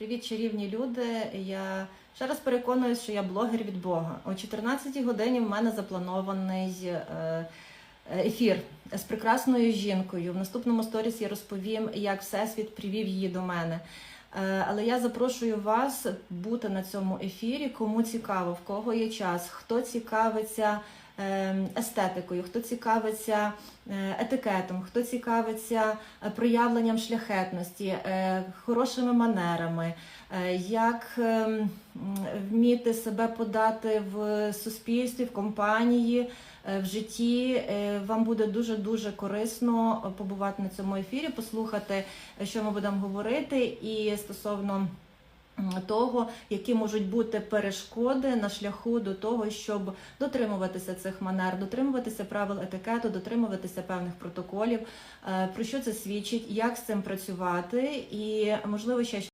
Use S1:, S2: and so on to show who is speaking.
S1: Привіт, чарівні люди. Я ще раз переконуюсь, що я блогер від Бога. О 14-й годині в мене запланований е, ефір з прекрасною жінкою. В наступному сторіс я розповім, як Всесвіт привів її до мене. Е, Але я запрошую вас бути на цьому ефірі. Кому цікаво, в кого є час, хто цікавиться естетикою, хто цікавиться е, етикетом, хто цікавиться е, проявленням шляхетності, е, хорошими манерами, як е, вміти себе подати в суспільстві, в компанії. В житті вам буде дуже дуже корисно побувати на цьому ефірі, послухати, що ми будемо говорити, і стосовно того, які можуть бути перешкоди на шляху до того, щоб дотримуватися цих манер, дотримуватися правил етикету, дотримуватися певних протоколів, е, про що це свідчить, як з цим працювати, і можливо ще